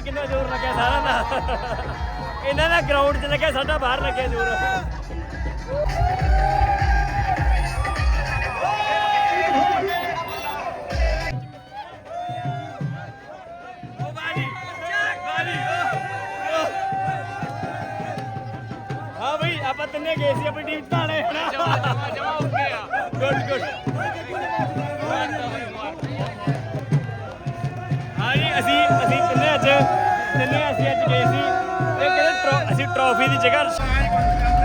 ਜ਼ੋਰ ਲੱਗਿਆ ਸਾਰਾ ਦਾ। ਇਹਨਾਂ ਦਾ ਗਰਾਊਂਡ 'ਚ ਲੱਗਿਆ, ਸਾਡਾ ਬਾਹਰ ਲੱਗਿਆ ਜ਼ੋਰ। ਹਾਂ ਬਈ, ਆਪਾਂ ਤਿੰਨੇ ਗਏ ਸੀ ਆਪਣੀ ਟੀਮ ਤਾਣੇ ਜਮਾ ਜਮਾ। chegar.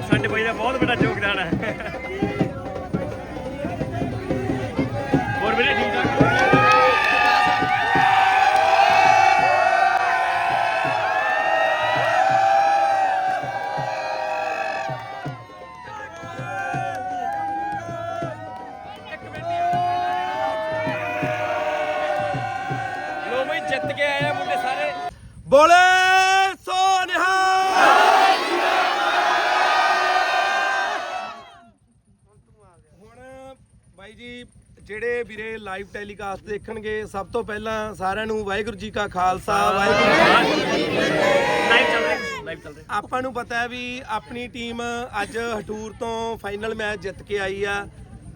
ਸਾਡੇ ਬਾਈ ਦਾ ਬਹੁਤ ਵੱਡਾ ਯੋਗਦਾਨ ਹੈ। ਹੋਰ ਵੀਰੇ ਠੀਕ ਠਾਕ? ਲੋ ਬਈ ਜਿੱਤ ਕੇ ਆਏ ਆ ਮੁੰਡੇ ਸਾਰੇ। ਬੋਲੇ ਸੋ ਨਿਹਾਲ ਹੁਣ ਬਾਈ ਜੀ ਜਿਹੜੇ ਵੀਰੇ ਲਾਈਵ ਟੈਲੀਕਾਸਟ ਦੇਖਣਗੇ। ਸਭ ਤੋਂ ਪਹਿਲਾਂ ਸਾਰਿਆਂ ਨੂੰ ਵਾਹਿਗੁਰੂ ਜੀ ਕਾ ਖਾਲਸਾ ਵਾਹਿਗੁਰੂ ਜੀ ਕੀ ਫਤਿਹ। ਲਾਈਵ ਚੱਲ ਰਿਹਾ ਲਾਈਵ ਚੱਲ ਰਿਹਾ। ਆਪਾਂ ਨੂੰ ਪਤਾ ਹੈ ਵੀ ਆਪਣੀ ਟੀਮ ਅੱਜ ਹਟੂਰ ਤੋਂ ਫਾਈਨਲ ਮੈਚ ਜਿੱਤ ਕੇ ਆਈ ਆ।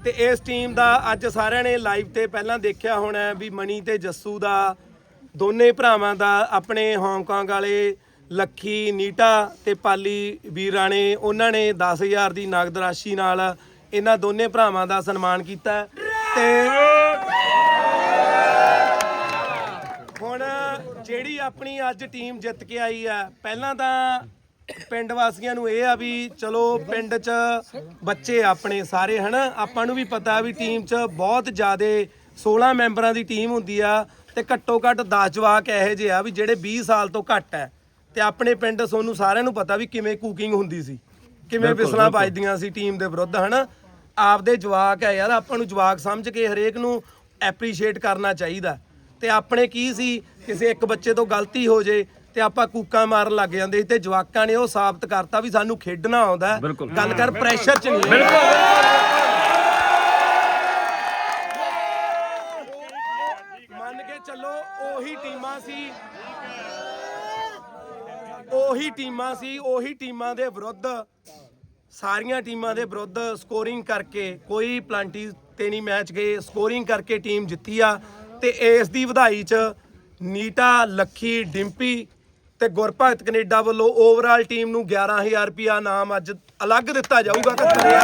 ਤੇ ਇਸ ਟੀਮ ਦਾ ਅੱਜ ਸਾਰਿਆਂ ਨੇ ਲਾਈਵ ਤੇ ਪਹਿਲਾਂ ਦੇਖਿਆ ਹੋਣਾ ਵੀ ਮਣੀ ਤੇ ਜੱਸੂ ਦਾ ਦੋਨੇ ਭਰਾਵਾਂ ਦਾ ਆਪਣੇ ਹਾਂਗਕਾਂਗ ਵਾਲੇ ਲੱਖੀ ਨੀਟਾ ਤੇ ਪਾਲੀ ਵੀਰਾਣੇ ਉਹਨਾਂ ਨੇ 10000 ਦੀ ਨਗਦ ਰਾਸ਼ੀ ਨਾਲ ਇਹਨਾਂ ਦੋਨੇ ਭਰਾਵਾਂ ਦਾ ਸਨਮਾਨ ਕੀਤਾ ਤੇ ਹੁਣ ਜਿਹੜੀ ਆਪਣੀ ਅੱਜ ਟੀਮ ਜਿੱਤ ਕੇ ਆਈ ਆ ਪਹਿਲਾਂ ਤਾਂ ਪਿੰਡ ਵਾਸੀਆਂ ਨੂੰ ਇਹ ਆ ਵੀ ਚਲੋ ਪਿੰਡ 'ਚ ਬੱਚੇ ਆਪਣੇ ਸਾਰੇ ਹਨਾ? ਆਪਾਂ ਨੂੰ ਵੀ ਪਤਾ ਵੀ ਟੀਮ 'ਚ ਬਹੁਤ ਜ਼ਿਆਦੇ 16 ਮੈਂਬਰਾਂ ਦੀ ਟੀਮ ਹੁੰਦੀ ਆ ਤੇ ਘੱਟੋ ਘੱਟ 10 ਜਵਾਕ ਇਹੋ ਜਿਹੇ ਆ ਵੀ ਜਿਹੜੇ 20 ਸਾਲ ਤੋਂ ਘੱਟ ਐ ਤੇ ਆਪਣੇ ਪਿੰਡ ਤੁਹਾਨੂੰ ਸਾਰਿਆਂ ਨੂੰ ਪਤਾ ਵੀ ਕਿਵੇਂ ਕੁਕਿੰਗ ਹੁੰਦੀ ਸੀ ਕਿਵੇਂ ਵਿਸਲਾਂ ਵੱਜਦੀਆਂ ਸੀ ਟੀਮ ਦੇ ਵਿਰੁੱਧ ਹਨਾ? ਆਪਦੇ ਜਵਾਕ ਆ ਯਾਰ ਆਪਾਂ ਨੂੰ ਜਵਾਕ ਸਮਝ ਕੇ ਹਰੇਕ ਨੂੰ ਐਪਰੀਸ਼ੀਏਟ ਕਰਨਾ ਚਾਹੀਦਾ। ਤੇ ਆਪਣੇ ਕੀ ਸੀ ਕਿਸੇ ਇੱਕ ਬੱਚੇ ਤੋਂ ਗਲਤੀ ਹੋ ਜੇ ਤੇ ਆਪਾਂ ਕੂਕਾਂ ਮਾਰਨ ਲੱਗ ਜਾਂਦੇ ਸੀ ਤੇ ਜਵਾਕਾਂ ਨੇ ਉਹ ਸਾਬਤ ਕਰਤਾ ਵੀ ਸਾਨੂੰ ਖੇਡਣਾ ਆਉਂਦਾ ਹੈ। ਗੱਲ ਕਰ ਪ੍ਰੈਸ਼ਰ ਚ ਨਹੀਂ ਮੰਨ ਕੇ ਚੱਲੋ ਉਹੀ ਟੀਮਾਂ ਸੀ। ਉਹੀ ਟੀਮਾਂ ਸੀ ਉਹੀ ਟੀਮਾਂ ਦੇ ਵਿਰੁੱਧ ਸਾਰੀਆਂ ਟੀਮਾਂ ਦੇ ਵਿਰੁੱਧ ਸਕੋਰਿੰਗ ਕਰਕੇ ਕੋਈ ਪਲਾਂਟੀ ਤੇ ਨਹੀਂ ਮੈਚ ਗਏ। ਸਕੋਰਿੰਗ ਕਰਕੇ ਟੀਮ ਜਿੱਤੀ ਆ ਤੇ ਇਸ ਦੀ ਵਧਾਈ ਚ ਨੀਟਾ, ਲੱਖੀ, ਡਿੰਪੀ ਤੇ ਗੁਰਭਗਤ ਕੈਨੇਡਾ ਵੱਲੋਂ ਓਵਰਆਲ ਟੀਮ ਨੂੰ 11000 ਰੁਪਿਆ ਨਾਮ ਅੱਜ ਅਲੱਗ ਦਿੱਤਾ ਜਾਊਗਾ ਕੱਤਰਿਆ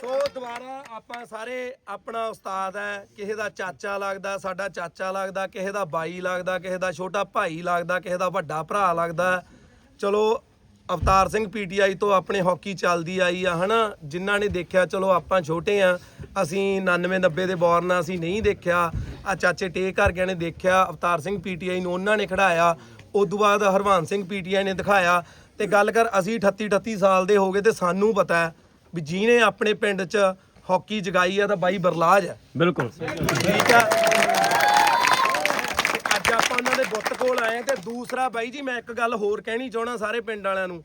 ਸੋ ਦੁਬਾਰਾ ਆਪਾਂ ਸਾਰੇ ਆਪਣਾ ਉਸਤਾਦ ਹੈ, ਕਿਸੇ ਦਾ ਚਾਚਾ ਲੱਗਦਾ, ਸਾਡਾ ਚਾਚਾ ਲੱਗਦਾ, ਕਿਸੇ ਦਾ ਬਾਈ ਲੱਗਦਾ, ਕਿਸੇ ਦਾ ਛੋਟਾ ਭਾਈ ਲੱਗਦਾ, ਕਿਸੇ ਦਾ ਵੱਡਾ ਭਰਾ ਲੱਗਦਾ। ਚਲੋ ਅਵਤਾਰ ਸਿੰਘ ਪੀਟੀਆਈ ਤੋਂ ਆਪਣੇ ਹਾਕੀ ਚੱਲਦੀ ਆਈ ਆ ਹਨਾ? ਜਿਨ੍ਹਾਂ ਨੇ ਦੇਖਿਆ ਚਲੋ ਆਪਾਂ ਛੋਟੇ ਆ ਅਸੀਂ 99 90 ਦੇ ਬੌਰਨ ਆ ਅਸੀਂ ਨਹੀਂ ਦੇਖਿਆ। ਆ ਚਾਚੇ ਟੇਕ ਕਰ ਨੇ ਦੇਖਿਆ ਅਵਤਾਰ ਸਿੰਘ ਪੀਟੀਆਈ ਨੂੰ ਉਹਨਾਂ ਨੇ ਖੜਾਇਆ। ਉਸ ਤੋਂ ਬਾਅਦ ਹਰਵਾਨ ਸਿੰਘ ਪੀਟੀਆਈ ਨੇ ਦਿਖਾਇਆ। ਤੇ ਗੱਲ ਕਰ ਅਸੀਂ 38 38 ਸਾਲ ਦੇ ਹੋ ਗਏ ਤੇ ਸਾਨੂੰ ਪਤਾ ਹੈ ਵੀ ਜਿਹਨੇ ਆਪਣੇ ਪਿੰਡ 'ਚ ਹਾਕੀ ਜਗਾਈ ਆ ਤਾਂ ਬਾਈ ਬਰਲਾਜ ਹੈ। ਬਿਲਕੁਲ। ਠੀਕ ਆ ਤੇ ਅੱਜ ਆਪਾਂ ਉਹਨਾਂ ਦੇ ਬੁੱਤ ਕੋਲ ਆਏ ਆ ਤੇ ਦੂਸਰਾ ਬਾਈ ਜੀ ਮੈਂ ਇੱਕ ਗੱਲ ਹੋਰ ਕਹਿਣੀ ਚਾਹਣਾ ਸਾਰੇ ਪਿੰਡ ਵਾਲਿਆਂ ਨੂੰ।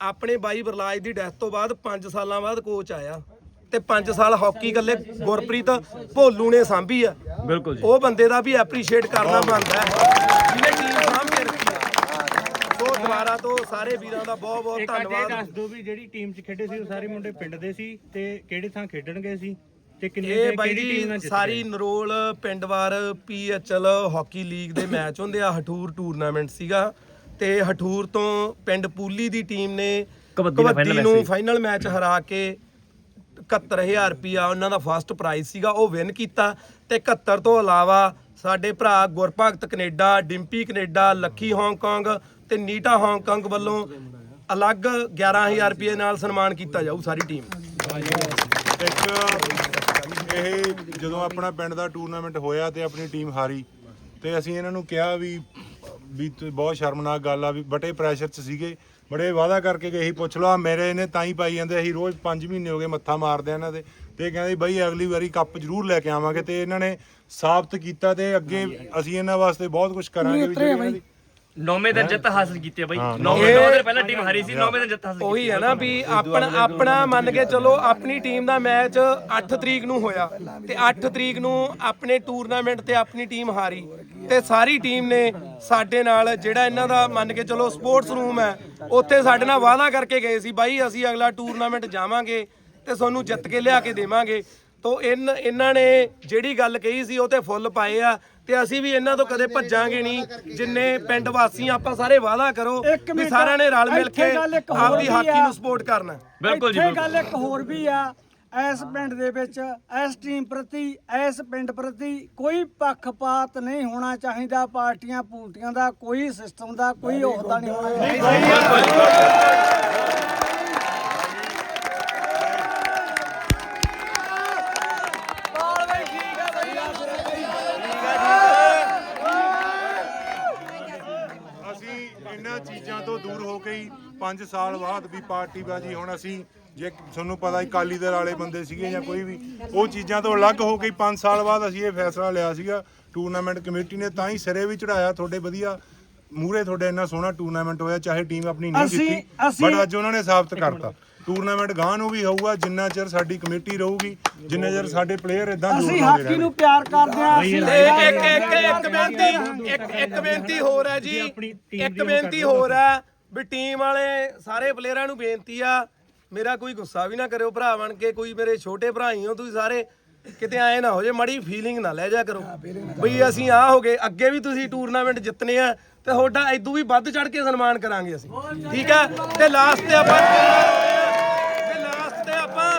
ਆਪਣੇ ਬਾਈ ਬਰਲਾਜ ਦੀ ਡੈਥ ਤੋਂ ਬਾਅਦ 5 ਸਾਲਾਂ ਬਾਅਦ ਕੋਚ ਆਇਆ ਤੇ 5 ਸਾਲ ਹਾਕੀ ਗੱਲੇ ਗੁਰਪ੍ਰੀਤ ਭੋਲੂ ਨੇ ਸਾਂਭੀ ਆ। ਬਿਲਕੁਲ ਜੀ। ਉਹ ਬੰਦੇ ਦਾ ਵੀ ਐਪਰੀਸ਼ੀਏਟ ਕਰਨਾ ਬਣਦਾ ਹੈ। ਜਿਹਨੇ ਟੀਮ ਸਾਂਭ ਕੇ ਰੱਖੀ ਆ। ਸੋ ਦੁਬਾਰਾ ਤੋਂ ਸਾਰੇ ਵੀਰਾਂ ਦਾ ਬਹੁਤ ਬਹੁਤ ਇੱਕ ਇਹ ਧੰਨਵਾਦ। ਦੱਸ ਦਿਓ ਵੀ ਜਿਹੜੀ ਟੀਮ 'ਚ ਖੇਡੇ ਸੀ ਉਹ ਸਾਰੇ ਮੁੰਡੇ ਪਿੰਡ ਦੇ ਸੀ ਤੇ ਕਿਹੜੇ ਥਾਂ ਖੇਡਣਗੇ ਸੀ? ਤੇ ਕਿੰਨੇ ਇਹ ਬਾਈ ਕਿਹੜੀ ਟੀਮ ਨਾਲ ਜੀ ਜਿੱਤੇ ਸਾਰੀ ਨਰੋਲ ਪਿੰਡਵਾਰ ਪੀਐਚਐਲ ਹਾਕੀ ਲੀਗ ਦੇ ਮੈਚ ਹੁੰਦੇ ਆ। ਹਠੂਰ ਟੂਰਨਾਮੈਂਟ ਸੀਗਾ ਤੇ ਹਠੂਰ ਤੋਂ ਪਿੰਡ ਪੂਲੀ ਦੀ ਟੀਮ ਨੇ ਕਬੱਡੀ ਨੂੰ। ਫਾਈਨਲ ਮੈਚ ਹਰਾ ਕੇ 71000 ਰੁਪਿਆ ਉਹਨਾਂ ਦਾ ਫਸਟ ਪ੍ਰਾਈਜ਼ ਸੀਗਾ ਉਹ ਵਿਨ ਕੀਤਾ। ਤੇ 71 ਤੋਂ ਇਲਾਵਾ ਸਾਡੇ ਭਰਾ Gurbhagat Canada Dimpy Canada Lakhi Hong Kong ਤੇ ਨੀਟਾ ਹਾਂਗਕਾਂਗ ਵੱਲੋਂ ਅਲੱਗ 11000 ਰੁਪਏ ਨਾਲ ਸਨਮਾਨ ਕੀਤਾ ਜਾਊ ਸਾਰੀ ਟੀਮ ਇੱਕ ਇਹ ਜਦੋਂ ਆਪਣਾ ਪਿੰਡ ਦਾ ਟੂਰਨਾਮੈਂਟ ਹੋਇਆ ਤੇ ਆਪਣੀ ਟੀਮ ਹਾਰੀ ਤੇ ਅਸੀਂ ਇਹਨਾਂ ਨੂੰ ਕਿਹਾ ਵੀ ਵੀ ਬਹੁਤ ਸ਼ਰਮਨਾਕ ਗੱਲ ਆ ਵੀ ਬੜੇ ਪ੍ਰੈਸ਼ਰ 'ਚ ਸੀਗੇ। ਬੜੇ ਵਾਅਦਾ ਕਰਕੇ ਗਏ ਸੀ ਪੁੱਛ ਲਓ ਆਹ ਮੇਰੇ ਇਹਨੇ ਤਾਂ ਹੀ ਪਾਈ ਜਾਂਦੇ ਅਸੀਂ ਰੋਜ਼ 5 ਮਹੀਨੇ ਹੋ ਗਏ ਮੱਥਾ ਮਾਰਦੇ ਆ ਇਹਨਾਂ ਦੇ। ਤੇ ਕਹਿੰਦੇ ਬਈ ਅਗਲੀ ਵਾਰੀ ਕੱਪ ਜ਼ਰੂਰ ਲੈ ਕੇ ਆਵਾਂਗੇ ਤੇ ਇਹਨਾਂ ਨੇ ਸਾਬਤ ਕੀਤਾ ਤੇ ਅੱਗੇ ਅਸੀਂ ਇਹਨਾਂ ਵਾਸਤੇ ਬਹੁਤ ਕੁਝ ਕਰਾਂਗੇ ਵੀ ਜਿਹੜੀ ਇਹਨਾਂ ਦੀ ਨੌਵੇਂ ਦਿਨ ਜਿੱਤ ਹਾਸਲ ਕੀਤੀ ਹੈ ਬਾਈ। ਨੌਵੇਂ ਨੌ ਦਿਨ ਪਹਿਲਾਂ ਟੀਮ ਹਾਰੀ ਸੀ ਨੌਵੇਂ ਦਿਨ ਜਿੱਤ ਹਾਸਲ ਕੀਤੀ ਉਹੀ ਹੈ ਨਾ ਵੀ ਆਪਣਾ ਆਪਣਾ ਮੰਨ ਕੇ ਚਲੋ ਆਪਣੀ ਟੀਮ ਦਾ ਮੈਚ 8 ਤਰੀਕ ਨੂੰ ਹੋਇਆ ਤੇ 8 ਤਰੀਕ ਨੂੰ ਆਪਣੇ ਟੂਰਨਾਮੈਂਟ ਤੇ ਆਪਣੀ ਟੀਮ ਹਾਰੀ ਤੇ ਸਾਰੀ ਟੀਮ ਨੇ ਸਾਡੇ ਨਾਲ ਜਿਹੜਾ ਇਹਨਾਂ ਦਾ ਮੰਨ ਕੇ ਚਲੋ ਸਪੋਰਟਸ ਰੂਮ ਹੈ ਉੱਥੇ ਸਾਡੇ ਨਾਲ ਵਾਅਦਾ ਕਰਕੇ ਗਏ ਸੀ ਬਾਈ ਅਸੀਂ ਅਗਲਾ ਟੂਰਨਾਮੈਂਟ ਜਾਵਾਂਗੇ ਤੇ ਤੁਹਾਨੂੰ ਜਿੱਤ ਕੇ ਲਿਆ ਕੇ ਦੇਵਾਂਗੇ। ਤੋ ਇਹਨਾਂ ਨੇ ਜਿਹੜੀ ਗੱਲ ਕਹੀ ਸੀ ਉਹ ਤੇ ਫੁੱਲ ਪਾਏ ਆ। ਤੇ ਅਸੀਂ ਵੀ ਇਹਨਾਂ ਤੋਂ ਕਦੇ ਭੱਜਾਂਗੇ ਨਹੀਂ। ਜਿੰਨੇ ਪਿੰਡ ਵਾਸੀ ਆਪਾਂ ਸਾਰੇ ਵਾਅਦਾ ਕਰੋ ਵੀ ਸਾਰਿਆਂ ਨੇ ਰਲ ਮਿਲ ਕੇ ਆਪਦੀ ਹਾਕੀ। ਨੂੰ ਸਪੋਰਟ ਕਰਨਾ। ਬਿਲਕੁਲ ਜੀ ਇੱਥੇ ਬਿਲਕੁਲ। ਗੱਲ ਇੱਕ ਹੋਰ ਵੀ ਆ। ਇਸ ਪਿੰਡ ਦੇ ਵਿੱਚ ਇਸ ਟੀਮ ਪ੍ਰਤੀ ਇਸ ਪਿੰਡ ਪ੍ਰਤੀ ਕੋਈ ਪੱਖਪਾਤ ਨਹੀਂ ਹੋਣਾ ਚਾਹੀਦਾ ਪਾਰਟੀਆਂ ਪੂਲਟੀਆਂ ਦਾ ਕੋਈ ਸਿਸਟਮ ਦਾ ਕੋਈ ਅਹੁਦਾ ਨਹੀਂ ਹੋਣਾ ਚਾਹੀਦਾ। 5 ਸਾਲ ਬਾਅਦ ਵੀ ਪਾਰਟੀ ਬਾਜੀ ਹੁਣ ਅਸੀਂ ਜੇ ਤੁਹਾਨੂੰ ਪਤਾ ਹੀ ਕਾਲੀ ਦਲ ਵਾਲੇ ਬੰਦੇ ਸੀਗੇ ਜਾਂ ਕੋਈ ਵੀ ਉਹ ਚੀਜ਼ਾਂ ਤੋਂ ਅਲੱਗ ਹੋ ਕੇ 5 ਸਾਲ ਬਾਅਦ ਅਸੀਂ ਇਹ ਫੈਸਲਾ ਲਿਆ ਸੀਗਾ। ਟੂਰਨਾਮੈਂਟ ਕਮੇਟੀ ਨੇ ਤਾਂ ਹੀ ਸਿਰੇ ਵੀ ਚੜਾਇਆ ਤੁਹਾਡੇ ਵਧੀਆ ਮੂਰੇ ਤੁਹਾਡੇ ਇੰਨਾ ਸੋਹਣਾ ਟੂਰਨਾਮੈਂਟ ਹੋਇਆ ਚਾਹੇ ਟੀਮ ਆਪਣੀ ਨਹੀਂ ਅਸੀਂ- ਜਿੱਤੀ ਅਸੀਂ- ਬਟ ਅੱਜ ਉਹਨਾਂ ਨੇ ਸਾਬਤ ਕਰਤਾ। ਟੂਰਨਾਮੈਂਟ ਗਾਂ ਨੂੰ ਵੀ ਹੋਊਗਾ ਜਿੰਨਾ ਚਿਰ ਸਾਡੀ ਕਮੇਟੀ ਰਹੂਗੀ ਜਿੰਨਾ ਚਿਰ ਸਾਡੇ ਪਲੇਅਰ ਇਦਾਂ ਅਸੀਂ ਜੋੜ ਹਾਕੀ ਲਾਉਂਦੇ ਨੂੰ ਪਿਆਰ ਕਰਦੇ ਆ ਅਸੀਂ ਇੱਕ ਇੱਕ ਇੱਕ ਬੇਨਤੀ ਇੱਕ ਇੱਕ ਬੇਨਤੀ ਹੋਰ ਹੈ ਜੀ। ਇੱਕ ਬੇਨਤੀ ਹੋਰ ਹੈ ਵੀ ਟੀਮ ਵਾਲੇ ਸਾਰੇ ਪਲੇਅਰਾਂ ਨੂੰ ਬੇਨਤੀ ਆ ਮੇਰਾ ਕੋਈ ਗੁੱਸਾ ਵੀ ਨਾ ਕਰਿਓ ਭਰਾ ਬਣ ਕੇ ਕੋਈ ਮੇਰੇ ਛੋਟੇ ਭਰਾ ਹੀ ਹੋ ਤੁਸੀਂ ਸਾਰੇ ਕਿਤੇ ਐ ਨਾ ਹੋ ਜੇ ਮੜੀ ਫੀਲਿੰਗ ਨਾ ਲੈ ਜਾ ਕਰੋ। ਬਈ ਅਸੀਂ ਆ ਹੋ ਗਏ ਅੱਗੇ ਵੀ ਤੁਸੀਂ ਟੂਰਨਾਮੈਂਟ ਜਿੱਤਨੇ ਆ ਤੇ ਤੁਹਾਡਾ ਐਦੂ ਵੀ ਵੱਧ ਚੜ ਕੇ ਸਨਮਾਨ ਕਰਾਂਗੇ ਅਸੀਂ। ਠੀਕ ਆ? ਤੇ ਲਾਸਟ ਤੇ ਆਪਾਂ ਤੇ ਲਾਸਟ ਤੇ ਆਪਾਂ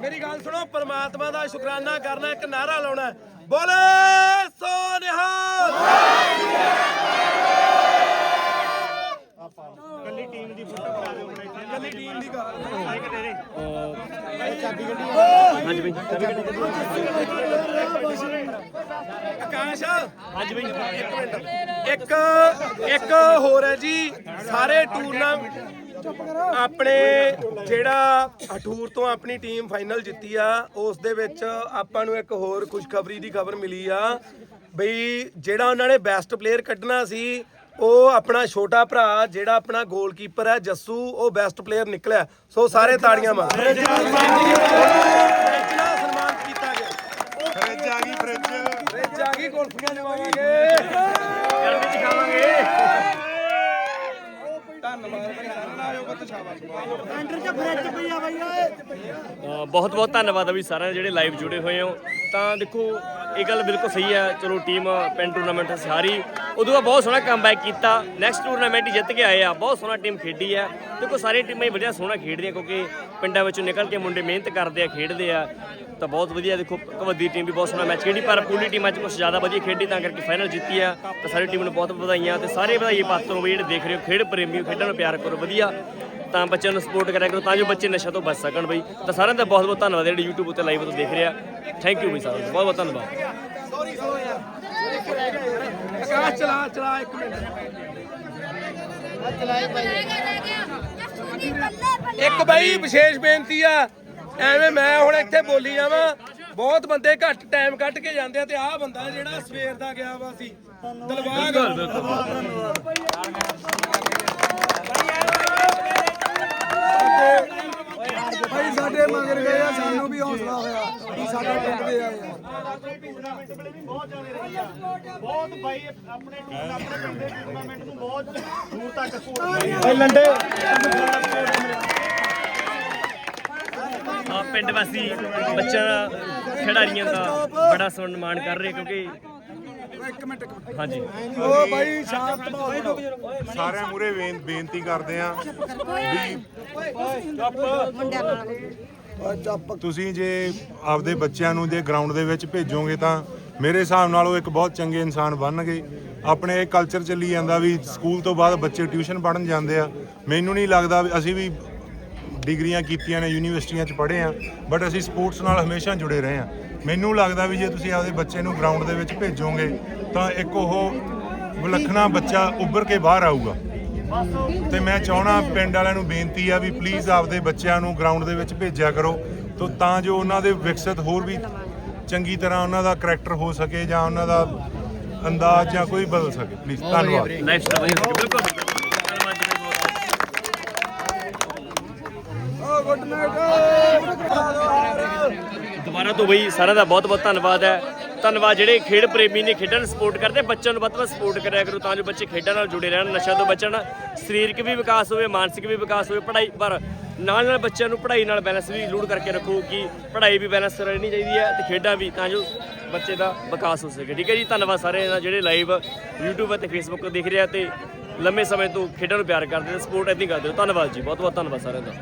ਮੇਰੀ ਗੱਲ ਸੁਣੋ ਪਰਮਾਤਮਾ ਦਾ ਸ਼ੁਕਰਾਨਾ ਕਰਨਾ ਇੱਕ ਨਾਰਾ ਲਾਉਣਾ। ਬੋਲੇ ਸੋ ਨਿਹਾਲ ਕੱਲੀ ਟੀਮ ਦੀ ਫੋਟੋ ਬਣਾ ਦਿਓ ਹੁਣ ਇੱਥੇ ਕੱਲੀ ਟੀਮ ਦੀ ਮਾਈਕ ਹਾਂਜੀ ਬਾਈ ਆਕਾਸ਼ ਹਾਂਜੀ ਬਈ ਇੱਕ ਮਿੰਟ ਇੱਕ ਇੱਕ ਹੋਰ ਹੈ ਜੀ, ਸਾਰੇ ਟੂਰਨਾਮੈਂਟ ਆਪਣੇ ਜਿਹੜਾ ਅਠੂਰ ਤੋਂ ਆਪਣੀ ਟੀਮ ਫਾਈਨਲ ਜਿੱਤੀ ਆ, ਉਸ ਦੇ ਵਿੱਚ ਆਪਾਂ ਨੂੰ ਇੱਕ ਹੋਰ ਖੁਸ਼ਖਬਰੀ ਦੀ ਖਬਰ ਮਿਲੀ ਆ, ਬਈ ਜਿਹੜਾ ਉਹਨਾਂ ਨੇ ਬੈਸਟ ਪਲੇਅਰ ਕੱਢਣਾ ਸੀ ਉਹ ਆਪਣਾ ਛੋਟਾ ਭਰਾ ਜਿਹੜਾ ਆਪਣਾ ਗੋਲਕੀਪਰ ਹੈ ਜੱਸੂ ਉਹ ਬੈਸਟ ਪਲੇਅਰ ਨਿਕਲਿਆ। ਸੋ ਸਾਰੇ ਤਾੜੀਆਂ ਮਾਰ। ਫ੍ਰਿਜ ਨਾਲ ਸਨਮਾਨਿਤ ਕੀਤਾ ਗਿਆ। ਫਰਿੱਜ ਆ ਗਈ ਫਰਿੱਜ? ਫ੍ਰਿਜ ਆ ਗਈ ਕੁਲਫੀਆਂ ਜਮਾਵਾਂਗੇ। ਗਰਮੀ ਚ ਖਾਵਾਂਗੇ ਧੰਨਵਾਦ ਬਈ ਸਾਰਿਆਂ ਦਾ ਆਇਓ ਬੱਤ ਸ਼ਾਬਾਸ਼ ਬਹੁਤ ਬਹੁਤ ਧੰਨਵਾਦ ਆ ਵੀ ਸਾਰਿਆਂ ਦੇ ਜਿਹੜੇ ਲਾਈਵ ਜੁੜੇ ਹੋਏ ਹੋ। ਤਾਂ ਦੇਖੋ ਇਹ ਗੱਲ ਬਿਲਕੁਲ ਸਹੀ ਹੈ। ਚਲੋ ਟੀਮ ਪਿੰਡ ਟੂਰਨਾਮੈਂਟ ਸਾਰੀ। ਉਦੋਂ ਬਾਅਦ ਬਹੁਤ ਸੋਹਣਾ ਕਮਬੈਕ ਕੀਤਾ। ਨੈਕਸਟ ਟੂਰਨਾਮੈਂਟ ਜਿੱਤ ਕੇ ਆਏ ਆ। ਬਹੁਤ ਸੋਹਣਾ ਟੀਮ ਖੇਡੀ ਆ ਦੇਖੋ, ਸਾਰੀਆਂ ਟੀਮਾਂ ਹੀ ਵਧੀਆ ਸੋਹਣਾ ਖੇਡਦੀਆਂ ਕਿਉਂਕਿ ਪਿੰਡਾਂ ਵਿੱਚੋਂ ਨਿਕਲ ਕੇ ਮੁੰਡੇ ਮਿਹਨਤ ਕਰਦੇ ਆ, ਖੇਡਦੇ ਆ। ਤਾਂ ਬਹੁਤ ਵਧੀਆ, ਦੇਖੋ, ਕਬੱਡੀ ਟੀਮ ਵੀ ਬਹੁਤ ਸੋਹਣਾ ਮੈਚ ਖੇਡੀ, ਪਰ ਪੂਰੀ ਟੀਮ 'ਚ ਕੁਝ ਜ਼ਿਆਦਾ ਵਧੀਆ ਖੇਡੀ, ਤਾਂ ਕਰਕੇ ਫਾਈਨਲ ਜਿੱਤੀ ਆ। ਤਾਂ ਸਾਰੀ ਟੀਮ ਨੂੰ ਬਹੁਤ ਵਧਾਈਆਂ ਤੇ ਸਾਰੇ ਵਧਾਈਏ ਪਾਤਰ ਵੀ ਜਿਹੜੇ ਦੇਖ ਰਹੇ ਹੋ, ਖੇਡ ਪ੍ਰੇਮੀ ਖੇਡਾਂ ਨੂੰ ਪਿਆਰ ਕਰੋ, ਵਧੀਆ। ਤਾਂ ਬੱਚਿਆਂ ਨੂੰ ਸਪੋਰਟ ਕਰਿਆ ਕਰੋ ਤਾਂ ਜੋ ਬੱਚੇ ਨਸ਼ਾ ਤੋਂ ਬਚ ਸਕਣ ਬਈ। ਤਾਂ ਸਾਰਿਆਂ ਦਾ ਬਹੁਤ ਬਹੁਤ ਧੰਨਵਾਦ ਜਿਹੜੇ YouTube ਉੱਤੇ ਲਾਈਵ ਤੋਂ ਦੇਖ ਰਹੇ ਆ। ਥੈਂਕ ਯੂ ਬਈ ਸਾਰਿਆਂ ਦਾ ਬਹੁਤ ਬਹੁਤ ਧੰਨਵਾਦ। ਆਕਾਸ਼ ਚਲਾ ਚਲਾ ਇੱਕ ਮਿੰਟ। ਇੱਕ ਬਈ ਵਿਸ਼ੇਸ਼ ਬੇਨਤੀ ਆ ਐਵੇਂ ਮੈਂ ਹੁਣ ਇੱਥੇ ਬੋਲੀ ਜਾਵਾਂ ਬਹੁਤ ਬੰਦੇ ਘੱਟ ਟਾਈਮ ਕੱਢ ਕੇ ਜਾਂਦੇ ਆ ਤੇ ਆਹ ਬੰਦਾ ਜਿਹੜਾ ਸਵੇਰ ਦਾ ਗਿਆ ਵਾ ਸੀ। ਦਲਵਾਗ ਮਗਰ ਗਏ ਆ ਸਾਨੂੰ ਵੀ ਹੌਸਲਾ ਹੋਇਆ ਵੀ ਸਾਡੇ ਪਿੰਡ ਦੇ ਆਏ ਆ। ਬਹੁਤ ਬਾਈ ਆਪਣੇ ਟੀਮ ਆਪਣੇ ਪਿੰਡ ਦੇ ਟੂਰਨਾਮੈਂਟ ਨੂੰ ਬਹੁਤ ਦੂਰ ਤੱਕ ਸਪੋਰਟ ਆ ਪਿੰਡ ਵਾਸੀ ਬੱਚਿਆਂ ਦਾ ਖਿਡਾਰੀਆਂ ਦਾ ਬੜਾ ਸਨਮਾਨ ਕਰ ਰਹੇ ਕਿਉਂਕਿ ਹਾਂਜੀ। ਓ ਭਾਈ ਸ਼ਾਂਤ ਬਹੁਤ ਸਾਰਿਆਂ ਮੂਰੇ ਬੇਨਤੀ ਕਰਦੇ ਆ ਵੀ ਤੁਸੀਂ ਜੇ ਆਪਦੇ ਬੱਚਿਆਂ ਨੂੰ ਜੇ ਗਰਾਊਂਡ ਦੇ ਵਿੱਚ ਭੇਜੋਗੇ ਤਾਂ ਮੇਰੇ ਹਿਸਾਬ ਨਾਲ ਉਹ ਇੱਕ ਬਹੁਤ ਚੰਗੇ ਇਨਸਾਨ ਬਣਨਗੇ। ਆਪਣੇ ਇਹ ਕਲਚਰ ਚੱਲੀ ਜਾਂਦਾ ਵੀ ਸਕੂਲ ਤੋਂ ਬਾਅਦ ਬੱਚੇ ਟਿਊਸ਼ਨ ਪੜ੍ਹਨ ਜਾਂਦੇ ਆ। ਮੈਨੂੰ ਨਹੀਂ ਲੱਗਦਾ ਵੀ ਅਸੀਂ ਵੀ ਡਿਗਰੀਆਂ ਕੀਤੀਆਂ ਨੇ, ਯੂਨੀਵਰਸਿਟੀਆਂ 'ਚ ਪੜ੍ਹੇ ਆ ਬਟ ਅਸੀਂ ਸਪੋਰਟਸ ਨਾਲ ਹਮੇਸ਼ਾ ਜੁੜੇ ਰਹੇ ਆ। ਮੈਨੂੰ ਲੱਗਦਾ ਵੀ ਜੇ ਤੁਸੀਂ ਆਪਦੇ ਬੱਚੇ ਨੂੰ ਗਰਾਊਂਡ ਦੇ ਵਿੱਚ ਭੇਜੋਗੇ ਤਾਂ ਇੱਕ ਉਹ ਵਿਲੱਖਣਾ ਬੱਚਾ ਉੱਭਰ ਕੇ ਬਾਹਰ ਆਊਗਾ। ਤੇ ਮੈਂ ਚਾਹਣਾ ਪਿੰਡ ਵਾਲਿਆਂ ਨੂੰ ਬੇਨਤੀ ਆ ਵੀ ਪਲੀਜ਼ ਆਪਦੇ ਬੱਚਿਆਂ ਨੂੰ ਗਰਾਊਂਡ ਦੇ ਵਿੱਚ ਭੇਜਿਆ ਕਰੋ ਤੋ ਤਾਂ ਜੋ ਉਹਨਾਂ ਦੇ ਵਿਕਸਿਤ ਹੋਰ ਵੀ ਚੰਗੀ ਤਰ੍ਹਾਂ ਉਹਨਾਂ ਦਾ ਕਰੈਕਟਰ ਹੋ ਸਕੇ ਜਾਂ ਉਹਨਾਂ ਦਾ ਅੰਦਾਜ਼ ਜਾਂ ਕੋਈ ਬਦਲ ਸਕੇ। ਪਲੀਜ਼ ਧੰਨਵਾਦ। ਬਿਲਕੁਲ ਦੁਬਾਰਾ ਤੋਂ ਬਈ ਸਾਰਿਆਂ ਦਾ ਬਹੁਤ ਬਹੁਤ ਧੰਨਵਾਦ ਹੈ। ਧੰਨਵਾਦ ਜਿਹੜੇ ਖੇਡ ਪ੍ਰੇਮੀ ਨੇ ਖੇਡਾਂ ਨੂੰ ਸਪੋਰਟ ਕਰਦੇ, ਬੱਚਿਆਂ ਨੂੰ ਵੱਧ ਤੋਂ ਵੱਧ ਸਪੋਰਟ ਕਰਿਆ ਕਰੋ ਤਾਂ ਜੋ ਬੱਚੇ ਖੇਡਾਂ ਨਾਲ ਜੁੜੇ ਰਹਿਣ ਨਸ਼ਾ ਤੋਂ ਬਚਣ, ਸਰੀਰਕ ਵੀ ਵਿਕਾਸ ਹੋਵੇ, ਮਾਨਸਿਕ ਵੀ ਵਿਕਾਸ ਹੋਵੇ, ਪੜ੍ਹਾਈ ਪਰ ਨਾਲ ਨਾਲ ਬੱਚਿਆਂ ਨੂੰ ਪੜ੍ਹਾਈ ਨਾਲ ਬੈਲੈਂਸ ਵੀ ਜ਼ਰੂਰ ਕਰਕੇ ਰੱਖੋ ਕਿ ਪੜ੍ਹਾਈ ਵੀ ਬੈਲੈਂਸ ਰਹਿਣੀ ਚਾਹੀਦੀ ਹੈ ਤੇ ਖੇਡਾਂ ਵੀ ਤਾਂ ਜੋ ਬੱਚੇ ਦਾ ਵਿਕਾਸ ਹੋ ਸਕੇ। ਠੀਕ ਹੈ ਜੀ, ਧੰਨਵਾਦ ਸਾਰਿਆਂ ਦਾ ਜਿਹੜੇ ਲਾਈਵ YouTube ਅਤੇ Facebook ਤੇ ਦੇਖ ਰਹੇ ਤੇ ਲੰਮੇ ਸਮੇਂ ਤੋਂ ਖੇਡਾਂ ਨੂੰ ਪਿਆਰ ਕਰਦੇ ਤੇ ਸਪੋਰਟ ਇਦਾਂ ਕਰਦੇ ਹੋ। ਧੰਨਵਾਦ ਜੀ ਬਹੁਤ ਬਹੁਤ ਧੰਨਵਾਦ ਸਾਰਿਆਂ ਦਾ।